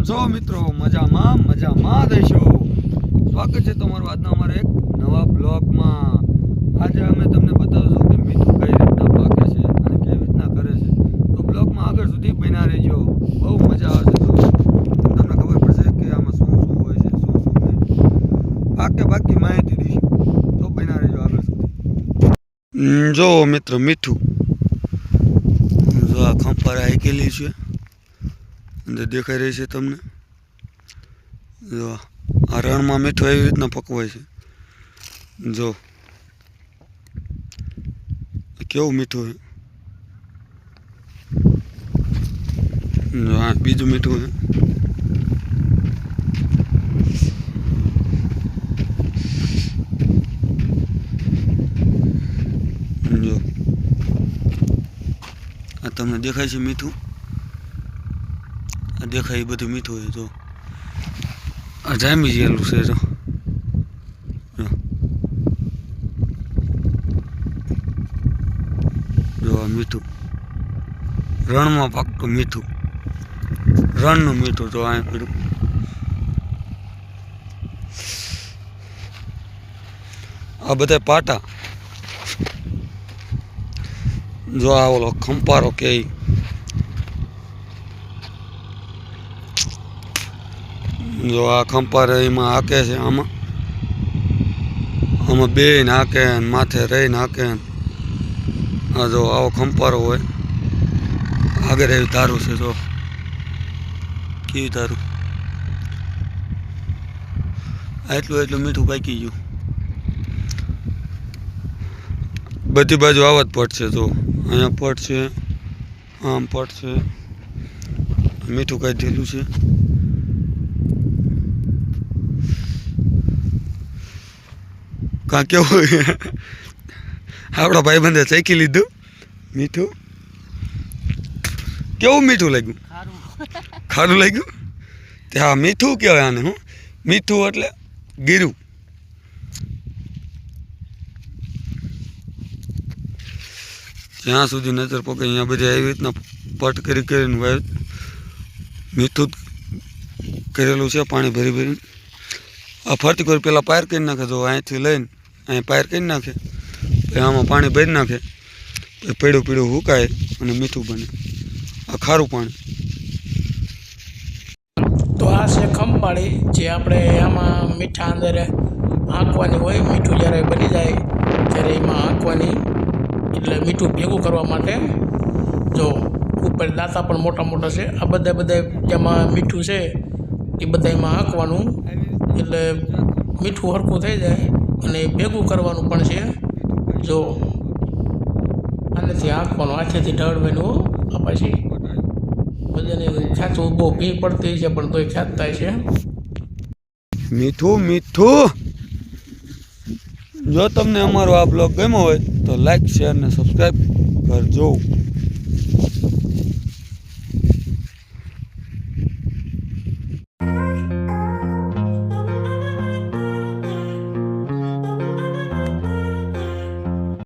છો મિત્રો? મજામાં મજામાં દેશો સ્વાગત છે તમારું આજના અમારા એક નવા બ્લોગમાં. આજે અમે તમને બતાવશું કે મીઠું કઈ રીતના પાકે છે અને કેવી રીતના કરે છે. તો બ્લોગમાં આગળ સુધી બન્યા રહેજો. બહુ મજા આવશે તો. તમને ખબર પડશે કે આમાં શું શું હોય છે, શું શું નહીં. પાકે બાકી માહિતી દઈશું. તો બન્યા રહેજો આગળ સુધી. જો મિત્રો મીઠું જો આ ખંપાર આઈ ગયેલી છે. અંદર દેખાઈ રહી છે તમને? જો, આ રણમાં મીઠું એવી રીતના પકવાય છે. જો. કેવું મીઠું છે? જો હા બીજું મીઠું છે. જો. આ તમને દેખાય છે મીઠું? દેખાય એ બધું મીઠું હોય જો આ જામી ગયેલું છે જો. જો. જો મીઠું. રણમાં પાકતું મીઠું. રણનું મીઠું તો આ પડ્યું આ બધા પાટા. જો આ ઓલો ખંપારો કે જો આ ખંપારે એમાં હાકે છે આમાં. આમાં બે હાકે માથે રહીને હાકે આ જો આવો ખંપારો હોય. આગળ એવી ધારું છે જો. કેવી ધારું? એટલું એટલું મીઠું પાકી ગયું. બધી બાજુ આવા જ પટ છે જો. અહીંયા પટ છે, આમ પટ છે. મીઠું કાંઈ દીધું છે. કાં કેવું? આપણા ભાઈબંધે ચેકી લીધું? મીઠું? કેવું મીઠું લાગ્યું? ખારું લાગ્યું? ત્યાં મીઠું કહેવાય આને, હું. મીઠું એટલે ગીરું. જ્યાં સુધી નજર પકે, અહીંયા બધી એવી રીતના પટ કરી કરીને મીઠું કરેલું છે, પાણી ભરી ભરીને. આ ફરતી કરી પેલા પાયર કરી નાખે, જો અહીંથી લઈને અહીં પાયર કરી નાખે. પછી આમાં પાણી ભરી નાખે. પછી પીળું પીળું હુકાય અને મીઠું બને. આ ખારું પાણી. તો આ છે ખંપાળી જે આપણે આમાં મીઠા અંદર આંકવાની હોય, મીઠું જ્યારે બની જાય, ત્યારે એમાં આંકવાની એટલે મીઠું ભેગું કરવા માટે જો ઉપર દાંતા પણ મોટા મોટા છે, આ બધા બધા જેમાં મીઠું છે, એ બધા એમાં આંકવાનું એટલે મીઠું હરખું થઈ જાય. અને ભેગું કરવાનું પણ છે. જો આનાથી આંકવાનું હાથેથી ઢળવાનું આ પછી બધાને ખેંચવું બહુ ભી પડતી છે, પણ તોય થાય છે. મીઠું મીઠું. જો તમને અમારો આ બ્લોગ ગમ્યો હોય, તો લાઈક શેર અને સબસ્ક્રાઈબ કરજો.